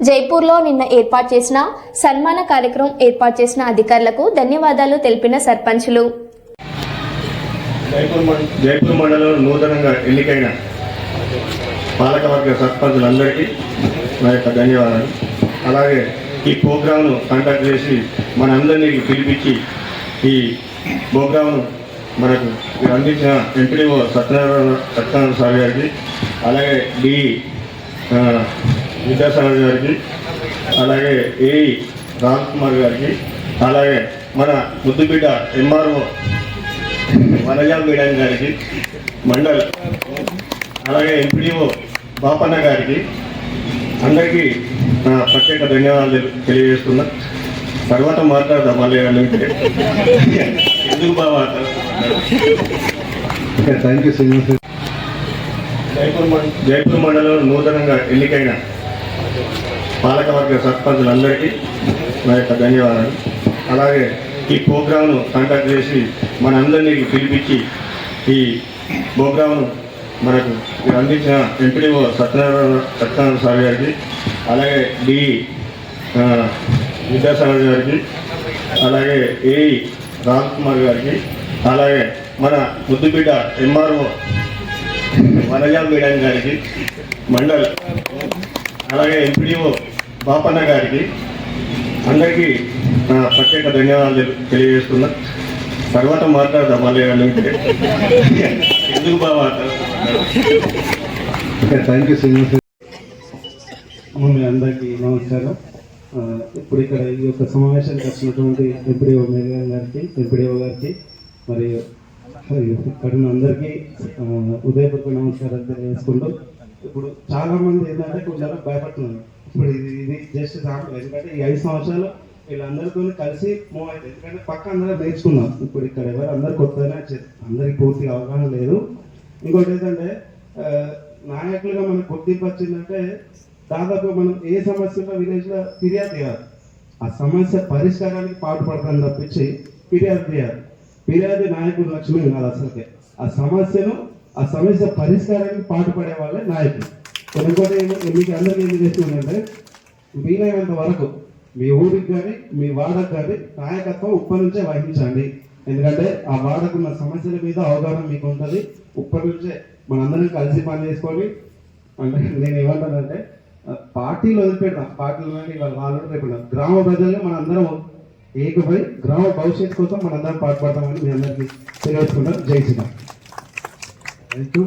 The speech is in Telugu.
జైపూర్లో నిన్న ఏర్పాటు చేసిన సన్మాన కార్యక్రమం ఏర్పాటు చేసిన అధికారులకు ధన్యవాదాలు తెలిపిన సర్పంచులు. జైపూర్ మండలం మండలంలో నూతనంగా ఎన్నికైన పాలకవర్గ సర్పంచులందరికీ నా యొక్క ధన్యవాదాలు. అలాగే ఈ ప్రోగ్రామ్ను కండక్ట్ చేసి మనందరినీ పిలిపించి ఈ ప్రోగ్రామ్ను మనకు అందించిన ఎంపీఓ సత్యనారాయణ సత్యనారాయణ సార్ గారికి అలాగే డి విద్యాసాగర్ గారికి అలాగే ఏఈ రామ్ కుమార్ గారికి అలాగే మన ముద్దుబిడ్డ ఎంఆర్ఓ వనజా మేడం గారికి మండల్ అలాగే ఎంపీడీఓ బాపన్న గారికి అందరికీ నా ప్రత్యేక ధన్యవాదాలు తెలి- తెలియజేస్తున్నా. తర్వాత మాట్లాడదాం మళ్ళీ ఉంటే. ఎందుకు బాబా థ్యాంక్ యూ శ్రీనివాస్ జైపూర్ మండ- జైపూర్ మండలంలో నూతనంగా ఎన్నికైన పాలకవర్గ సర్పంచులందరికీ నా యొక్క ధన్యవాదాలు. అలాగే ఈ ప్రోగ్రామ్ను కండక్ట్ చేసి మనందరినీ పిలిపించి ఈ ప్రోగ్రామ్ను మనకు మీరు అందించిన ఎంపీడీఓ సత్యనారాయణ సత్యనారాయణ స్వామి గారికి అలాగే డి విద్యాసాగర్ గారికి అలాగే ఏఈ రామ్ కుమార్ గారికి అలాగే మన ముద్దుబిడ్డ ఎంఆర్ఓ వనజా మేడం గారికి మండల్ అలాగే ఎంపీడీఓ బాపన్న గారికి అందరికీ నా ప్రత్యేక ధన్యవాదాలు తెలియజేస్తున్నా. తర్వాత మాట్లాడదాం మళ్ళీ అంటే ఎందుకు బాగా థ్యాంక్ యూ శ్రీనివాస మీ అందరికీ నమస్కారం. ఇప్పుడు ఇక్కడ ఈ యొక్క సమావేశానికి వచ్చినటువంటి ఎంపీడీఓ మేఘా గారికి ఎంపీడీఓ గారికి మరియు ఇక్కడ అందరికీ ఉదయపూర్వక నమస్కారాలు తెలియజేసుకుంటూ ఇప్పుడు చాలా మంది ఏంటంటే కొంచెం భయపడుతున్నారు. ఇప్పుడు ఇది ఇది జస్ట్ సాంపుల్ ఎందుకంటే ఈ ఐదు సంవత్సరాలు వీళ్ళందరితో కలిసి మూవ్ అవుతుంది ఎందుకంటే పక్క అందరూ నేర్చుకున్నాం ఇప్పుడు ఇక్కడ ఎవరు అందరు కొత్తగానే వచ్చారు అందరికి పూర్తిగా అవగాహన లేదు. ఇంకోటి ఏంటంటే నాయకులుగా మనకు గుర్తింపు వచ్చిందంటే దాదాపు మనం ఏ సమస్యలో ఉన్నా విలేజ్లో ఫిర్యాదు చేయాలి ఆ సమస్య పరిష్కారానికి పాటుపడతాను తప్పించి ఫిర్యాదు చేయాలి ఫిర్యాదు నాయకుడు లక్ష్మీ కాదు అసలుకే. ఆ సమస్యను ఆ సమస్య పరిష్కారానికి పాటుపడే వాళ్ళే నాయకులు. కొన్ని ఇంకోటి మీకు అందరికీ ఏం చేస్తుందంటే వీలైనంత వరకు మీ ఊరికి కానీ మీ వాడకు కానీ నాయకత్వం ఉప్పటి నుంచే వహించండి. ఎందుకంటే ఆ వాడకున్న సమస్యల మీద అవగాహన మీకు ఉంటుంది. ఉప్పటి నుంచే మనందరం కలిసి పని చేసుకొని అంటే నేను ఏమంటానంటే పార్టీలు వదిలిపెడతాం పార్టీలు కానీ వాళ్ళ వాళ్ళు రేపు గ్రామ ప్రజల్ని మనందరం ఏకపై గ్రామ భవిష్యత్తు కోసం మనందరం పాటుపడతామని మీ అందరికీ తెలియజేసుకుంటాం జై శ్రీరామ్. Thank you